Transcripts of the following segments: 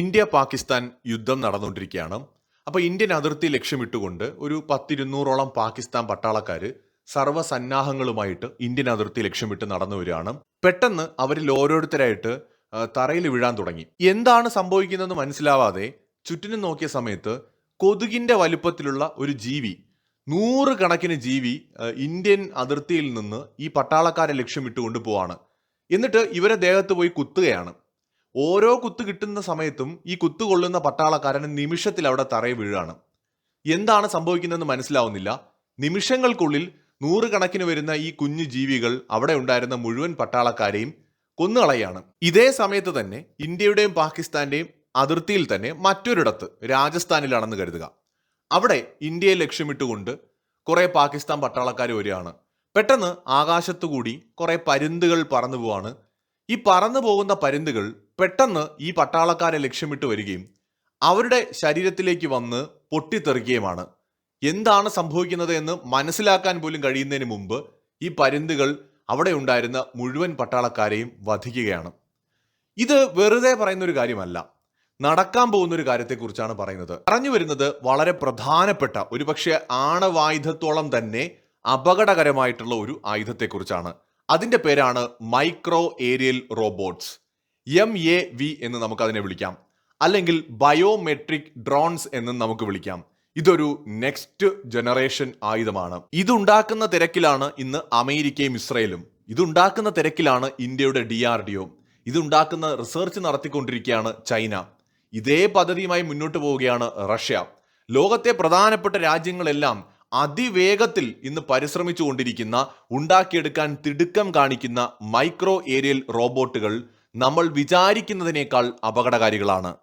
India Pakistan യുദ്ധം നടന്നുകൊണ്ടിരിക്കുകയാണ്. അപ്പോൾ ഇന്ത്യൻ അതിർത്തി ലക്ഷ്യമിട്ടുകൊണ്ട് ഒരു പത്തിരുന്നൂറോളം പാകിസ്ഥാൻ പട്ടാളക്കാർ സർവസന്നാഹങ്ങളുമായിട്ട് ഇന്ത്യൻ അതിർത്തി ലക്ഷ്യമിട്ട് നടന്നു വരികയാണ്. പെട്ടെന്ന് അവരിൽ ഓരോരുത്തരായിട്ട് തറയിൽ വീഴാൻ തുടങ്ങി. എന്താണ് സംഭവിക്കുന്നതെന്ന് മനസ്സിലാവാതെ ചുറ്റിനും നോക്കിയ സമയത്ത് കൊതുകിന്റെ വലുപ്പത്തിലുള്ള ഒരു ജീവി നൂറുകണക്കിന് ജീവി ഇന്ത്യൻ അതിർത്തിയിൽ നിന്ന് ഈ പട്ടാളക്കാരെ ലക്ഷ്യമിട്ടുകൊണ്ട് പോവാണ്. എന്നിട്ട് ഇവരെ ദേഹത്ത് പോയി കുത്തുകയാണ്. ഓരോ കുത്ത് കിട്ടുന്ന സമയത്തും ഈ കുത്തു കൊള്ളുന്ന പട്ടാളക്കാരൻ നിമിഷത്തിൽ അവിടെ തറയെ വീഴാണ്. എന്താണ് സംഭവിക്കുന്നതെന്ന് മനസ്സിലാവുന്നില്ല. നിമിഷങ്ങൾക്കുള്ളിൽ നൂറുകണക്കിന് വരുന്ന ഈ കുഞ്ഞു ജീവികൾ അവിടെ ഉണ്ടായിരുന്ന മുഴുവൻ പട്ടാളക്കാരെയും കൊന്നുകളയാണ്. ഇതേ സമയത്ത് തന്നെ ഇന്ത്യയുടെയും പാകിസ്ഥാന്റെയും അതിർത്തിയിൽ തന്നെ മറ്റൊരിടത്ത് രാജസ്ഥാനിലാണെന്ന് കരുതുക. അവിടെ ഇന്ത്യയെ ലക്ഷ്യമിട്ടുകൊണ്ട് കുറെ പാകിസ്ഥാൻ പട്ടാളക്കാർ വരികയാണ്. പെട്ടെന്ന് ആകാശത്തുകൂടി കുറേ പരുന്തുകൾ പറന്നു പോവാണ് ഈ പറന്നു പോകുന്ന പരുന്തുകൾ പെട്ടെന്ന് ഈ പട്ടാളക്കാരെ ലക്ഷ്യമിട്ട് വരികയും അവരുടെ ശരീരത്തിലേക്ക് വന്ന് പൊട്ടിത്തെറിക്കുകയുമാണ്. എന്താണ് സംഭവിക്കുന്നത് എന്ന് മനസ്സിലാക്കാൻ പോലും കഴിയുന്നതിന് മുമ്പ് ഈ പരുന്തുകൾ അവിടെ ഉണ്ടായിരുന്ന മുഴുവൻ പട്ടാളക്കാരെയും വധിക്കുകയാണ്. ഇത് വെറുതെ പറയുന്ന ഒരു കാര്യമല്ല. നടക്കാൻ പോകുന്ന ഒരു കാര്യത്തെക്കുറിച്ചാണ് പറയുന്നത്. പറഞ്ഞു വരുന്നത് വളരെ പ്രധാനപ്പെട്ട ഒരുപക്ഷെ ആണവായുധത്തോളം തന്നെ അപകടകരമായിട്ടുള്ള ഒരു ആയുധത്തെക്കുറിച്ചാണ്. അതിന്റെ പേരാണ് micro aerial robots. M A V എന്ന് നമുക്ക് അതിനെ വിളിക്കാം. അല്ലെങ്കിൽ ബയോമെട്രിക് ഡ്രോൺസ് എന്ന് നമുക്ക് വിളിക്കാം. ഇതൊരു നെക്സ്റ്റ് ജനറേഷൻ ആയുധമാണ്. ഇതുണ്ടാക്കുന്ന തിരക്കിലാണ് ഇന്ന് അമേരിക്കയും ഇസ്രയേലും. ഇതുണ്ടാക്കുന്ന തിരക്കിലാണ് ഇന്ത്യയുടെ ഡി ആർ ഡി ഒ ഇതുണ്ടാക്കുന്ന റിസർച്ച് നടത്തിക്കൊണ്ടിരിക്കുകയാണ് ചൈന. ഇതേ പദ്ധതിയുമായി മുന്നോട്ട് പോവുകയാണ് റഷ്യ. ലോകത്തെ പ്രധാനപ്പെട്ട രാജ്യങ്ങളെല്ലാം അതിവേഗത്തിൽ ഇന്ന് പരിശ്രമിച്ചുകൊണ്ടിരിക്കുന്ന ഉണ്ടാക്കിയെടുക്കാൻ തിടുക്കം കാണിക്കുന്ന മൈക്രോ ഏരിയൽ റോബോട്ടുകൾ നമ്മൾ വിചാരിക്കുന്നതിനേക്കാൾ അപകടകാരികളാണ്.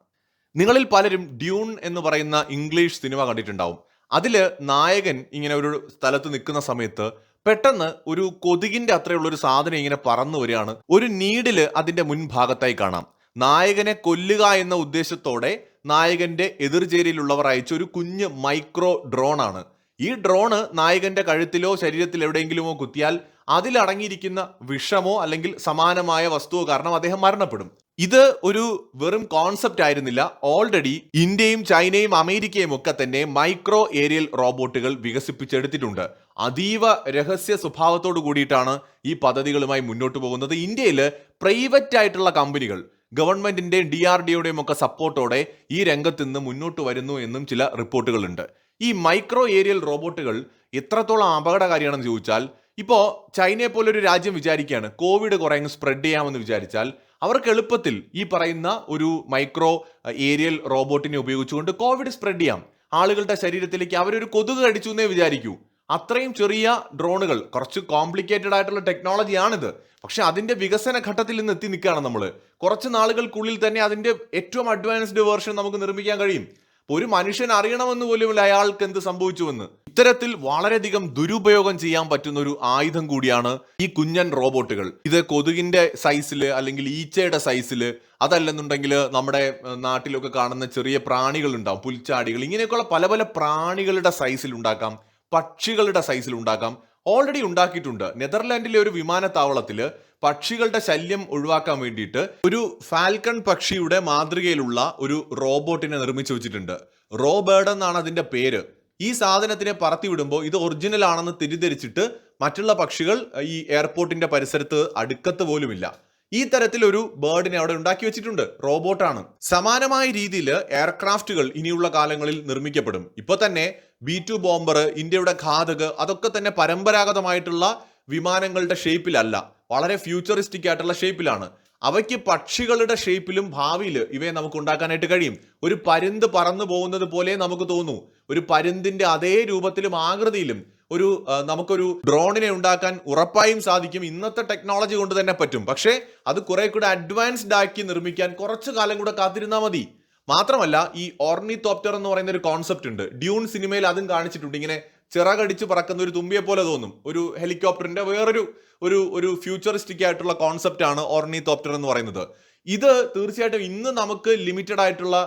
നിങ്ങളിൽ പലരും ഡ്യൂൺ എന്ന് പറയുന്ന ഇംഗ്ലീഷ് സിനിമ കണ്ടിട്ടുണ്ടാവും. അതിൽ നായകൻ ഇങ്ങനെ ഒരു സ്ഥലത്ത് നിൽക്കുന്ന സമയത്ത് പെട്ടെന്ന് ഒരു കൊതുകിന്റെ അത്രയുള്ള ഒരു സാധനം ഇങ്ങനെ പറന്നു വരികയാണ്. ഒരു നീഡിൽ അതിന്റെ മുൻഭാഗത്തായി കാണാം. നായകനെ കൊല്ലുക എന്ന ഉദ്ദേശത്തോടെ നായകന്റെ എതിർചേരിയിലുള്ളവർ അയച്ച ഒരു കുഞ്ഞ് മൈക്രോ ഡ്രോൺ ആണ് ഈ ഡ്രോണ് നായകന്റെ കഴുത്തിലോ ശരീരത്തിൽ എവിടെയെങ്കിലുമോ കുത്തിയാൽ അതിലടങ്ങിയിരിക്കുന്ന വിഷമോ അല്ലെങ്കിൽ സമാനമായ വസ്തുവോ കാരണം അദ്ദേഹം മരണപ്പെടും. ഇത് ഒരു വെറും കോൺസെപ്റ്റ് ആയിരുന്നില്ല. ഓൾറെഡി ഇന്ത്യയും ചൈനയും അമേരിക്കയും ഒക്കെ തന്നെ മൈക്രോ ഏരിയൽ റോബോട്ടുകൾ വികസിപ്പിച്ചെടുത്തിട്ടുണ്ട്. അതീവ രഹസ്യ സ്വഭാവത്തോടു കൂടിയിട്ടാണ് ഈ പദ്ധതികളുമായി മുന്നോട്ട് പോകുന്നത്. ഇന്ത്യയിൽ പ്രൈവറ്റ് ആയിട്ടുള്ള കമ്പനികൾ ഗവൺമെന്റിന്റെയും ഡി ആർ ഡിയുടെയും ഒക്കെ സപ്പോർട്ടോടെ ഈ രംഗത്ത് നിന്ന് മുന്നോട്ട് വരുന്നു എന്നും ചില റിപ്പോർട്ടുകളുണ്ട് ഈ മൈക്രോ ഏരിയൽ റോബോട്ടുകൾ എത്രത്തോളം അപകടകാരിയാണെന്ന് ചോദിച്ചാൽ ഇപ്പോൾ ചൈനയെ പോലെ ഒരു രാജ്യം വിചാരിക്കുകയാണ്. കോവിഡ് കുറെ സ്പ്രെഡ് ചെയ്യാമെന്ന് വിചാരിച്ചാൽ അവർക്ക് എളുപ്പത്തിൽ ഈ പറയുന്ന ഒരു മൈക്രോ ഏരിയൽ റോബോട്ടിനെ ഉപയോഗിച്ചുകൊണ്ട് കോവിഡ് സ്പ്രെഡ് ചെയ്യാം. ആളുകളുടെ ശരീരത്തിലേക്ക് അവരൊരു കൊതുക് കടിച്ചു എന്നേ വിചാരിക്കൂ. അത്രയും ചെറിയ ഡ്രോണുകൾ കുറച്ച് കോംപ്ലിക്കേറ്റഡ് ആയിട്ടുള്ള ടെക്നോളജിയാണിത് പക്ഷെ അതിന്റെ വികസന ഘട്ടത്തിൽ നിന്ന് എത്തി നിൽക്കുകയാണ് നമ്മൾ കുറച്ച് നാളുകൾക്കുള്ളിൽ തന്നെ അതിന്റെ ഏറ്റവും അഡ്വാൻസ്ഡ് വേർഷൻ നമുക്ക് നിർമ്മിക്കാൻ കഴിയും. ഒരു മനുഷ്യൻ അറിയണമെന്ന് പോലുമില്ല അയാൾക്ക് എന്ത് സംഭവിച്ചുവെന്ന്. ഇത്തരത്തിൽ വളരെയധികം ദുരുപയോഗം ചെയ്യാൻ പറ്റുന്ന ഒരു ആയുധം കൂടിയാണ് ഈ കുഞ്ഞൻ റോബോട്ടുകൾ. ഇത് കൊതുകിന്റെ സൈസിൽ അല്ലെങ്കിൽ ഈച്ചയുടെ സൈസിൽ അതല്ലെന്നുണ്ടെങ്കിൽ നമ്മുടെ നാട്ടിലൊക്കെ കാണുന്ന ചെറിയ പ്രാണികൾ ഉണ്ടാവും പുൽച്ചാടികൾ. ഇങ്ങനെയൊക്കെയുള്ള പല പല പ്രാണികളുടെ സൈസിൽ ഉണ്ടാക്കാം പക്ഷികളുടെ സൈസിൽ ഉണ്ടാക്കാം. ഓൾറെഡി ഉണ്ടാക്കിയിട്ടുണ്ട്. നെതർലാൻഡിലെ ഒരു വിമാനത്താവളത്തിൽ പക്ഷികളുടെ ശല്യം ഒഴിവാക്കാൻ വേണ്ടിയിട്ട് ഒരു ഫാൽക്കൺ പക്ഷിയുടെ മാതൃകയിലുള്ള ഒരു റോബോട്ടിനെ നിർമ്മിച്ചു വെച്ചിട്ടുണ്ട്. റോബേർഡ് എന്നാണ് അതിന്റെ പേര്. ഈ സാധനത്തിനെ പറത്തി വിടുമ്പോൾ ഇത് ഒറിജിനൽ ആണെന്ന് തിരിധരിച്ചിട്ട് മറ്റുള്ള പക്ഷികൾ ഈ എയർപോർട്ടിന്റെ പരിസരത്ത് അടുക്കത്ത് പോലുമില്ല. ഈ തരത്തിലൊരു ബേർഡിനെ അവിടെ ഉണ്ടാക്കി വെച്ചിട്ടുണ്ട്. റോബോട്ടാണ്. സമാനമായ രീതിയിൽ എയർക്രാഫ്റ്റുകൾ ഇനിയുള്ള കാലങ്ങളിൽ നിർമ്മിക്കപ്പെടും. ഇപ്പൊ തന്നെ ബി ടു ബോംബർ ഇന്ത്യയുടെ ഘാതക് അതൊക്കെ തന്നെ പരമ്പരാഗതമായിട്ടുള്ള വിമാനങ്ങളുടെ ഷേപ്പിലല്ല. വളരെ ഫ്യൂച്ചറിസ്റ്റിക് ആയിട്ടുള്ള ഷേപ്പിലാണ്. അവയ്ക്ക് പക്ഷികളുടെ ഷേപ്പിലും ഭാവിയിൽ ഇവയെ നമുക്ക് ഉണ്ടാക്കാനായിട്ട് കഴിയും. ഒരു പരുന്ത് പറന്നു പോകുന്നത് പോലെ നമുക്ക് തോന്നൂ. ഒരു പരുന്തിന്റെ അതേ രൂപത്തിലും ആകൃതിയിലും ഒരു നമുക്കൊരു ഡ്രോണിനെ ഉണ്ടാക്കാൻ ഉറപ്പായും സാധിക്കും. ഇന്നത്തെ ടെക്നോളജി കൊണ്ട് തന്നെ പറ്റും. പക്ഷേ അത് കുറെ കൂടെ അഡ്വാൻസ്ഡ് ആക്കി നിർമ്മിക്കാൻ കുറച്ചു കാലം കൂടെ കാത്തിരുന്നാൽ മതി. മാത്രമല്ല ഈ ഓർണിത്തോപ്റ്റർ എന്ന് പറയുന്ന ഒരു കോൺസെപ്റ്റ് ഉണ്ട്. ഡ്യൂൺ സിനിമയിൽ അതും കാണിച്ചിട്ടുണ്ട്. ഇങ്ങനെ ചിറകടിച്ച് പറക്കുന്ന ഒരു തുമ്പിയെ പോലെ തോന്നും. ഒരു ഹെലികോപ്റ്ററിന്റെ വേറൊരു ഒരു ഒരു ഫ്യൂച്ചറിസ്റ്റിക് ആയിട്ടുള്ള കോൺസെപ്റ്റ് ആണ് ഓർണിത്തോപ്റ്റർ എന്ന് പറയുന്നത്. ഇത് തീർച്ചയായിട്ടും ഇന്ന് നമുക്ക് ലിമിറ്റഡ് ആയിട്ടുള്ള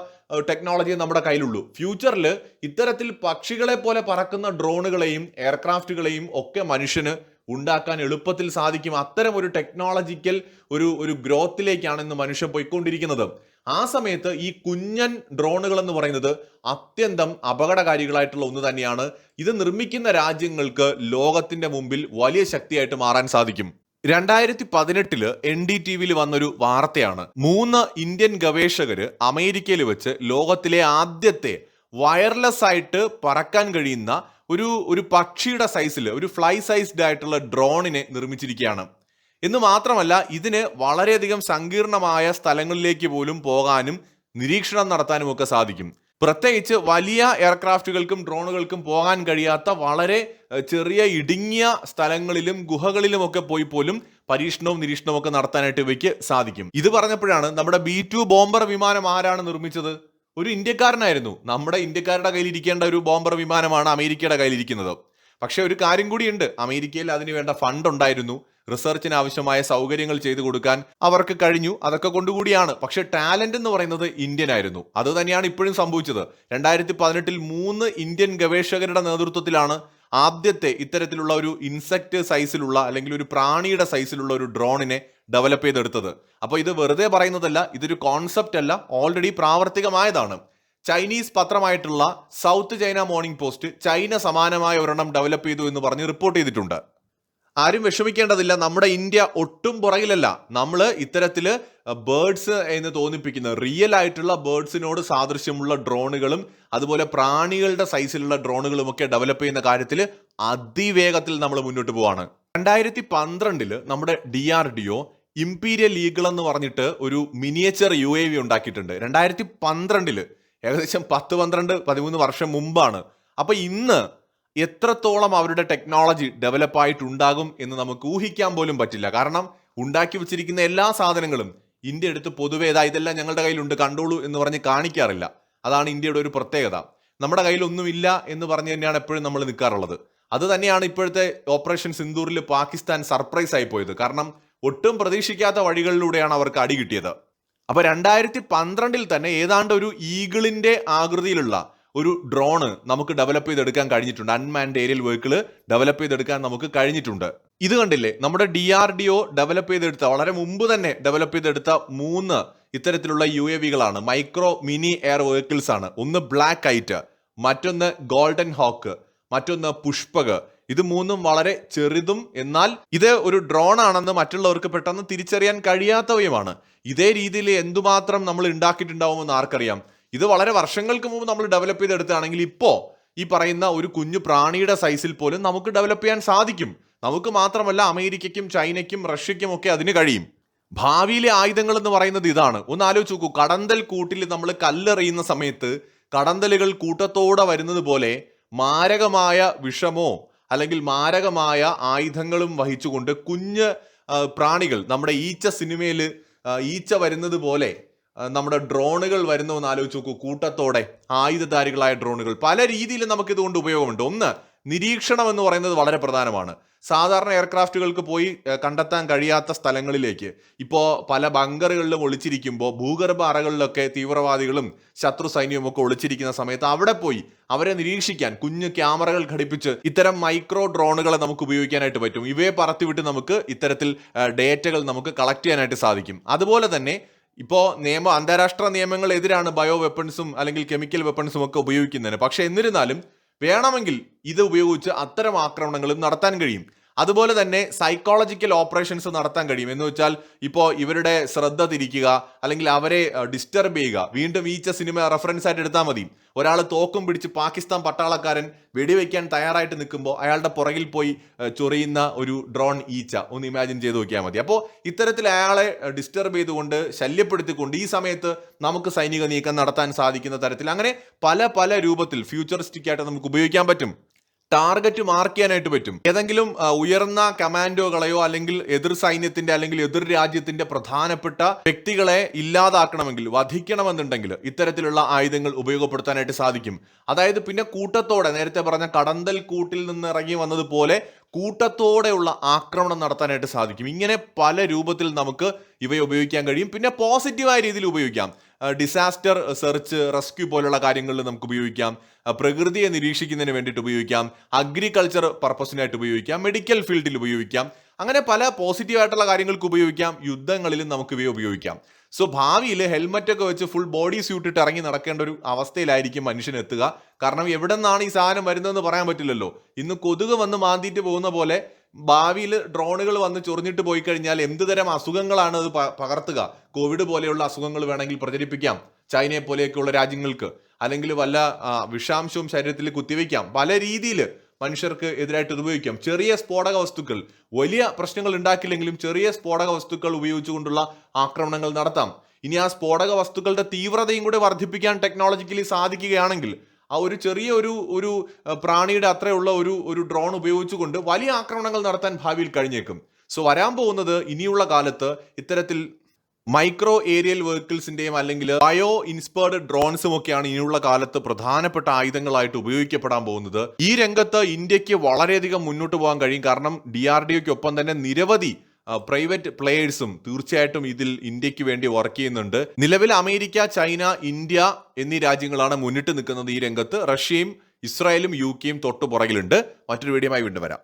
ടെക്നോളജി നമ്മുടെ കയ്യിലുള്ളൂ. ഫ്യൂച്ചറിൽ ഇത്തരത്തിൽ പക്ഷികളെ പോലെ പറക്കുന്ന ഡ്രോണുകളെയും എയർക്രാഫ്റ്റുകളെയും ഒക്കെ മനുഷ്യന് ഉണ്ടാക്കാൻ എളുപ്പത്തിൽ സാധിക്കും. അത്തരം ഒരു ടെക്നോളജിക്കൽ ഒരു ഒരു ഗ്രോത്തിലേക്കാണ് ഇന്ന് മനുഷ്യൻ പോയിക്കൊണ്ടിരിക്കുന്നത്. ആ സമയത്ത് ഈ കുഞ്ഞൻ ഡ്രോണുകൾ എന്ന് പറയുന്നത് അത്യന്തം അപകടകാരികളായിട്ടുള്ള ഒന്ന് തന്നെയാണ്. ഇത് നിർമ്മിക്കുന്ന രാജ്യങ്ങൾക്ക് ലോകത്തിന്റെ മുമ്പിൽ വലിയ ശക്തിയായിട്ട് മാറാൻ സാധിക്കും. രണ്ടായിരത്തി പതിനെട്ടിൽ എൻ ഡി ടി വിയിൽ വന്നൊരു വാർത്തയാണ്. മൂന്ന് ഇന്ത്യൻ ഗവേഷകര് അമേരിക്കയിൽ വെച്ച് ലോകത്തിലെ ആദ്യത്തെ വയർലെസ് ആയിട്ട് പറക്കാൻ കഴിയുന്ന ഒരു ഒരു പക്ഷിയുടെ സൈസിൽ ഒരു ഫ്ലൈ സൈസ്ഡ് ആയിട്ടുള്ള ഡ്രോണിനെ നിർമ്മിച്ചിരിക്കുകയാണ്. എന്ന് മാത്രമല്ല ഇതിന് വളരെയധികം സങ്കീർണമായ സ്ഥലങ്ങളിലേക്ക് പോലും പോകാനും നിരീക്ഷണം നടത്താനും ഒക്കെ സാധിക്കും. പ്രത്യേകിച്ച് വലിയ എയർക്രാഫ്റ്റുകൾക്കും ഡ്രോണുകൾക്കും പോകാൻ കഴിയാത്ത വളരെ ചെറിയ ഇടുങ്ങിയ സ്ഥലങ്ങളിലും ഗുഹകളിലുമൊക്കെ പോയി പോലും പരീക്ഷണവും നിരീക്ഷണവും ഒക്കെ നടത്താനായിട്ട് ഇവയ്ക്ക് സാധിക്കും. ഇത് പറഞ്ഞപ്പോഴാണ് നമ്മുടെ ബി ടു ബോംബർ വിമാനം ആരാണ് നിർമ്മിച്ചത്? ഒരു ഇന്ത്യക്കാരനായിരുന്നു. നമ്മുടെ ഇന്ത്യക്കാരുടെ കയ്യിലിരിക്കേണ്ട ഒരു ബോംബർ വിമാനമാണ് അമേരിക്കയുടെ കയ്യിലിരിക്കുന്നത്. പക്ഷേ ഒരു കാര്യം കൂടിയുണ്ട്. അമേരിക്കയിൽ അതിന് വേണ്ട ഫണ്ട് ഉണ്ടായിരുന്നു. റിസർച്ചിന് ആവശ്യമായ സൗകര്യങ്ങൾ ചെയ്തു കൊടുക്കാൻ അവർക്ക് കഴിഞ്ഞു. അതൊക്കെ കൊണ്ടുകൂടിയാണ്. പക്ഷെ ടാലന്റ് എന്ന് പറയുന്നത് ഇന്ത്യൻ ആയിരുന്നു. അത് തന്നെയാണ് ഇപ്പോഴും സംഭവിച്ചത്. രണ്ടായിരത്തി പതിനെട്ടിൽ മൂന്ന് ഇന്ത്യൻ ഗവേഷകരുടെ നേതൃത്വത്തിലാണ് ആദ്യത്തെ ഇത്തരത്തിലുള്ള ഒരു ഇൻസെക്ട് സൈസിലുള്ള അല്ലെങ്കിൽ ഒരു പ്രാണിയുടെ സൈസിലുള്ള ഒരു ഡ്രോണിനെ ഡെവലപ്പ് ചെയ്തെടുത്തത്. അപ്പോൾ ഇത് വെറുതെ പറയുന്നതല്ല ഇതൊരു കോൺസെപ്റ്റ് അല്ല ഓൾറെഡി പ്രാവർത്തികമായതാണ്. Chinese പത്രമായിട്ടുള്ള South China Morning Post China സമാനമായ ഒരെണ്ണം ഡെവലപ്പ് ചെയ്തു എന്ന് പറഞ്ഞ് റിപ്പോർട്ട് ചെയ്തിട്ടുണ്ട്. ആരും വിഷമിക്കേണ്ടതില്ല. നമ്മുടെ ഇന്ത്യ ഒട്ടും പുറകിലല്ല. നമ്മൾ ഇത്തരത്തിൽ ബേഡ്സ് എന്ന് തോന്നിപ്പിക്കുന്ന റിയൽ ആയിട്ടുള്ള ബേഡ്സിനോട് സാദൃശ്യമുള്ള ഡ്രോണുകളും അതുപോലെ പ്രാണികളുടെ സൈസിലുള്ള ഡ്രോണുകളും ഒക്കെ ഡെവലപ്പ് ചെയ്യുന്ന കാര്യത്തിൽ അതിവേഗത്തിൽ നമ്മൾ മുന്നോട്ട് പോവാണ്. രണ്ടായിരത്തി പന്ത്രണ്ടിൽ നമ്മുടെ D R D O Imperial Eagle എന്ന് പറഞ്ഞിട്ട് ഒരു മിനിയേച്ചർ യു എ വി ഉണ്ടാക്കിയിട്ടുണ്ട്. രണ്ടായിരത്തി പന്ത്രണ്ടിൽ ഏകദേശം പത്ത് പന്ത്രണ്ട് പതിമൂന്ന് വർഷം മുമ്പാണ്. അപ്പൊ ഇന്ന് എത്രത്തോളം അവരുടെ ടെക്നോളജി ഡെവലപ്പ് ആയിട്ടുണ്ടാകും എന്ന് നമുക്ക് ഊഹിക്കാൻ പോലും പറ്റില്ല. കാരണം ഉണ്ടാക്കി വെച്ചിരിക്കുന്ന എല്ലാ സാധനങ്ങളും ഇന്ത്യ എടുത്ത് പൊതുവേ ഇതാ ഇതെല്ലാം ഞങ്ങളുടെ കയ്യിലുണ്ട് കണ്ടോളൂ എന്ന് പറഞ്ഞ് കാണിക്കാറില്ല. അതാണ് ഇന്ത്യയുടെ ഒരു പ്രത്യേകത. നമ്മുടെ കയ്യിലൊന്നുമില്ല എന്ന് പറഞ്ഞ് തന്നെയാണ് എപ്പോഴും നമ്മൾ നിൽക്കാറുള്ളത്. അത് തന്നെയാണ് ഇപ്പോഴത്തെ ഓപ്പറേഷൻ സിന്ദൂറിൽ പാകിസ്ഥാൻ സർപ്രൈസ് ആയി പോയത്. കാരണം ഒട്ടും പ്രതീക്ഷിക്കാത്ത വഴികളിലൂടെയാണ് അവർക്ക് അടി കിട്ടിയത്. അപ്പോൾ രണ്ടായിരത്തി പന്ത്രണ്ടിൽ തന്നെ ഏതാണ്ട് ഒരു ഈഗിളിന്റെ ആകൃതിയിലുള്ള ഒരു ഡ്രോണ് നമുക്ക് ഡെവലപ്പ് ചെയ്തെടുക്കാൻ കഴിഞ്ഞിട്ടുണ്ട്. അൺമാൻഡ് ഏരിയൽ വെഹിക്കിൾ ഡെവലപ്പ് ചെയ്തെടുക്കാൻ നമുക്ക് കഴിഞ്ഞിട്ടുണ്ട്. ഇത് കണ്ടില്ലേ? നമ്മുടെ D R D O develop ചെയ്തെടുത്ത വളരെ മുമ്പ് തന്നെ ഡെവലപ്പ് ചെയ്തെടുത്ത മൂന്ന് ഇത്തരത്തിലുള്ള യു എ വികളാണ് മൈക്രോ മിനി എയർ വെഹിക്കിൾസ് ആണ്. ഒന്ന് ബ്ലാക്ക് ഐറ്റ് മറ്റൊന്ന് ഗോൾഡൻ ഹോക്ക് മറ്റൊന്ന് പുഷ്പക് ഇത് മൂന്നും വളരെ ചെറുതും എന്നാൽ ഇത് ഒരു ഡ്രോൺ ആണെന്ന് മറ്റുള്ളവർക്ക് പെട്ടെന്ന് തിരിച്ചറിയാൻ കഴിയാത്തവയുമാണ്. ഇതേ രീതിയിൽ എന്തുമാത്രം നമ്മൾ ഉണ്ടാക്കിയിട്ടുണ്ടാവുമെന്ന് ആർക്കറിയാം? ഇത് വളരെ വർഷങ്ങൾക്ക് മുമ്പ് നമ്മൾ ഡെവലപ്പ് ചെയ്തെടുത്താണെങ്കിൽ ഇപ്പോൾ ഈ പറയുന്ന ഒരു കുഞ്ഞു പ്രാണിയുടെ സൈസിൽ പോലും നമുക്ക് ഡെവലപ്പ് ചെയ്യാൻ സാധിക്കും. നമുക്ക് മാത്രമല്ല അമേരിക്കയ്ക്കും ചൈനയ്ക്കും റഷ്യയ്ക്കും ഒക്കെ അതിന് കഴിയും. ഭാവിയിലെ ആയുധങ്ങൾ എന്ന് പറയുന്നത് ഇതാണ്. ഒന്ന് ആലോചിച്ച് നോക്കൂ. കടന്തൽ കൂട്ടിൽ നമ്മൾ കല്ലെറിയുന്ന സമയത്ത് കടന്തലുകൾ കൂട്ടത്തോടെ വരുന്നത് പോലെ മാരകമായ വിഷമോ അല്ലെങ്കിൽ മാരകമായ ആയുധങ്ങളും വഹിച്ചുകൊണ്ട് കുഞ്ഞ് പ്രാണികൾ നമ്മുടെ ഈച്ച സിനിമയിൽ ഈച്ച വരുന്നത് പോലെ നമ്മുടെ ഡ്രോണുകൾ വരുന്നു എന്ന് ആലോചിച്ച് നോക്കൂ കൂട്ടത്തോടെ ആയുധധാരികളായ ഡ്രോണുകൾ. പല രീതിയിലും നമുക്ക് ഇതുകൊണ്ട് ഉപയോഗമുണ്ട്. ഒന്ന് നിരീക്ഷണം എന്ന് പറയുന്നത് വളരെ പ്രധാനമാണ്. സാധാരണ എയർക്രാഫ്റ്റുകൾക്ക് പോയി കണ്ടെത്താൻ കഴിയാത്ത സ്ഥലങ്ങളിലേക്ക്. ഇപ്പോൾ പല ബങ്കറുകളിലും ഒളിച്ചിരിക്കുമ്പോൾ ഭൂഗർഭ അറകളിലൊക്കെ തീവ്രവാദികളും ശത്രു സൈന്യവും ഒക്കെ ഒളിച്ചിരിക്കുന്ന സമയത്ത് അവിടെ പോയി അവരെ നിരീക്ഷിക്കാൻ കുഞ്ഞു ക്യാമറകൾ ഘടിപ്പിച്ച് ഇത്തരം മൈക്രോ ഡ്രോണുകളെ നമുക്ക് ഉപയോഗിക്കാനായിട്ട് പറ്റും. ഇവയെ പറത്തിവിട്ട് നമുക്ക് ഇത്തരത്തിൽ ഡേറ്റകൾ നമുക്ക് കളക്ട് ചെയ്യാനായിട്ട് സാധിക്കും. അതുപോലെ തന്നെ ഇപ്പോൾ നിയമ അന്താരാഷ്ട്ര നിയമങ്ങൾ എതിരാണ് ബയോ വെപ്പൺസും അല്ലെങ്കിൽ കെമിക്കൽ വെപ്പൺസും ഒക്കെ ഉപയോഗിക്കുന്നതിന് പക്ഷേ എന്നിരുന്നാലും വേണമെങ്കിൽ ഇത് ഉപയോഗിച്ച് അത്തരം ആക്രമണങ്ങളും നടത്താൻ കഴിയും. അതുപോലെ തന്നെ സൈക്കോളജിക്കൽ ഓപ്പറേഷൻസ് നടത്താൻ കഴിയും. എന്ന് വെച്ചാൽ ഇപ്പോൾ ഇവരുടെ ശ്രദ്ധ തിരിക്കുക അല്ലെങ്കിൽ അവരെ ഡിസ്റ്റർബ് ചെയ്യുക. വീണ്ടും ഈച്ച സിനിമ റെഫറൻസ് ആയിട്ട് എടുത്താൽ മതി. ഒരാൾ തോക്കും പിടിച്ച് പാകിസ്ഥാൻ പട്ടാളക്കാരൻ വെടിവെക്കാൻ തയ്യാറായിട്ട് നിൽക്കുമ്പോൾ അയാളുടെ പുറകിൽ പോയി ചൊറിയുന്ന ഒരു ഡ്രോൺ ഈച്ച ഒന്ന് ഇമാജിൻ ചെയ്ത് നോക്കിയാൽ മതി. അപ്പോൾ ഇത്തരത്തിൽ അയാളെ ഡിസ്റ്റർബ് ചെയ്തുകൊണ്ട് ശല്യപ്പെടുത്തിക്കൊണ്ട് ഈ സമയത്ത് നമുക്ക് സൈനിക നീക്കം നടത്താൻ സാധിക്കുന്ന തരത്തിൽ അങ്ങനെ പല പല രൂപത്തിൽ ഫ്യൂച്ചറിസ്റ്റിക് ആയിട്ട് നമുക്ക് ഉപയോഗിക്കാൻ പറ്റും. ടാർഗറ്റ് മാർക്ക് ചെയ്യാനായിട്ട് പറ്റും. ഏതെങ്കിലും ഉയർന്ന കമാൻഡോകളെയോ അല്ലെങ്കിൽ എതിർ സൈന്യത്തിന്റെ അല്ലെങ്കിൽ എതിർ രാജ്യത്തിന്റെ പ്രധാനപ്പെട്ട വ്യക്തികളെ ഇല്ലാതാക്കണമെങ്കിൽ വധിക്കണമെന്നുണ്ടെങ്കിൽ ഇത്തരത്തിലുള്ള ആയുധങ്ങൾ ഉപയോഗപ്പെടുത്താനായിട്ട് സാധിക്കും. അതായത് പിന്നെ കൂട്ടത്തോടെ നേരത്തെ പറഞ്ഞ കടന്തൽ കൂട്ടിൽ നിന്ന് ഇറങ്ങി വന്നതുപോലെ കൂട്ടത്തോടെയുള്ള ആക്രമണം നടത്താനായിട്ട് സാധിക്കും. ഇങ്ങനെ പല രൂപത്തിൽ നമുക്ക് ഇവയെ ഉപയോഗിക്കാൻ കഴിയും. പിന്നെ പോസിറ്റീവായ രീതിയിൽ ഉപയോഗിക്കാം. ഡിസാസ്റ്റർ സെർച്ച് റെസ്ക്യൂ പോലുള്ള കാര്യങ്ങളിൽ നമുക്ക് ഉപയോഗിക്കാം. പ്രകൃതിയെ നിരീക്ഷിക്കുന്നതിന് വേണ്ടിയിട്ട് ഉപയോഗിക്കാം. അഗ്രികൾച്ചർ പർപ്പസിനായിട്ട് ഉപയോഗിക്കാം. മെഡിക്കൽ ഫീൽഡിൽ ഉപയോഗിക്കാം. അങ്ങനെ പല പോസിറ്റീവ് ആയിട്ടുള്ള കാര്യങ്ങൾക്ക് ഉപയോഗിക്കാം. യുദ്ധങ്ങളിലും നമുക്ക് ഇവയെ ഉപയോഗിക്കാം. സോ ഭാവിയിൽ ഹെൽമറ്റ് ഒക്കെ വെച്ച് ഫുൾ ബോഡി സ്യൂട്ട് ഇട്ട് ഇറങ്ങി നടക്കേണ്ട ഒരു അവസ്ഥയിലായിരിക്കും മനുഷ്യൻ എത്തുക. കാരണം എവിടെ നിന്നാണ് ഈ സാധനം വരുന്നതെന്ന് പറയാൻ പറ്റില്ലല്ലോ. ഇന്ന് കൊതുക് വന്ന് മാന്തിയിട്ട് പോകുന്ന പോലെ ഭാവിയിൽ ഡ്രോണുകൾ വന്ന് ചൊറിഞ്ഞിട്ട് പോയി കഴിഞ്ഞാൽ എന്ത് തരം അസുഖങ്ങളാണ് അത് പകർത്തുക? കോവിഡ് പോലെയുള്ള അസുഖങ്ങൾ വേണമെങ്കിൽ പ്രചരിപ്പിക്കാം. ചൈനയെ പോലെയൊക്കെയുള്ള രാജ്യങ്ങൾക്ക്. അല്ലെങ്കിൽ വല്ല വിഷാംശവും ശരീരത്തിൽ കുത്തിവെക്കാം പല രീതിയിൽ മനുഷ്യർക്ക് എതിരായിട്ട് ഉപയോഗിക്കാം. ചെറിയ സ്ഫോടക വസ്തുക്കൾ. വലിയ പ്രശ്നങ്ങൾ ഉണ്ടാക്കില്ലെങ്കിലും ചെറിയ സ്ഫോടക വസ്തുക്കൾ ഉപയോഗിച്ചുകൊണ്ടുള്ള ആക്രമണങ്ങൾ നടത്താം. ഇനി ആ സ്ഫോടക വസ്തുക്കളുടെ തീവ്രതയും കൂടെ വർദ്ധിപ്പിക്കാൻ ടെക്നോളജിക്കലി സാധിക്കുകയാണെങ്കിൽ ആ ഒരു ചെറിയ ഒരു ഒരു പ്രാണിയുടെ അത്രയുള്ള ഒരു ഒരു ഡ്രോൺ ഉപയോഗിച്ചുകൊണ്ട് വലിയ ആക്രമണങ്ങൾ നടത്താൻ ഭാവിയിൽ കഴിഞ്ഞേക്കും. സോ വരാൻ പോകുന്നത് ഇനിയുള്ള കാലത്ത് ഇത്തരത്തിൽ മൈക്രോ ഏരിയൽ വെഹിക്കിൾസിന്റെയും അല്ലെങ്കിൽ ബയോ ഇൻസ്പയർഡ് ഡ്രോൺസും ഒക്കെയാണ് ഇനിയുള്ള കാലത്ത് പ്രധാനപ്പെട്ട ആയുധങ്ങളായിട്ട് ഉപയോഗിക്കപ്പെടാൻ പോകുന്നത്. ഈ രംഗത്ത് ഇന്ത്യയ്ക്ക് വളരെയധികം മുന്നോട്ട് പോകാൻ കഴിയും. കാരണം ഡി ആർ ഡി ഒപ്പം തന്നെ നിരവധി പ്രൈവറ്റ് പ്ലേയേഴ്സും തീർച്ചയായിട്ടും ഇതിൽ ഇന്ത്യയ്ക്ക് വേണ്ടി വർക്ക് ചെയ്യുന്നുണ്ട്. നിലവിൽ അമേരിക്ക ചൈന ഇന്ത്യ എന്നീ രാജ്യങ്ങളാണ് മുന്നിട്ട് നിൽക്കുന്നത് ഈ രംഗത്ത്. റഷ്യയും ഇസ്രായേലും യു കെയും തൊട്ടു പുറകിലുണ്ട് മറ്റൊരു വീഡിയോയുമായി വീണ്ടും വരാം.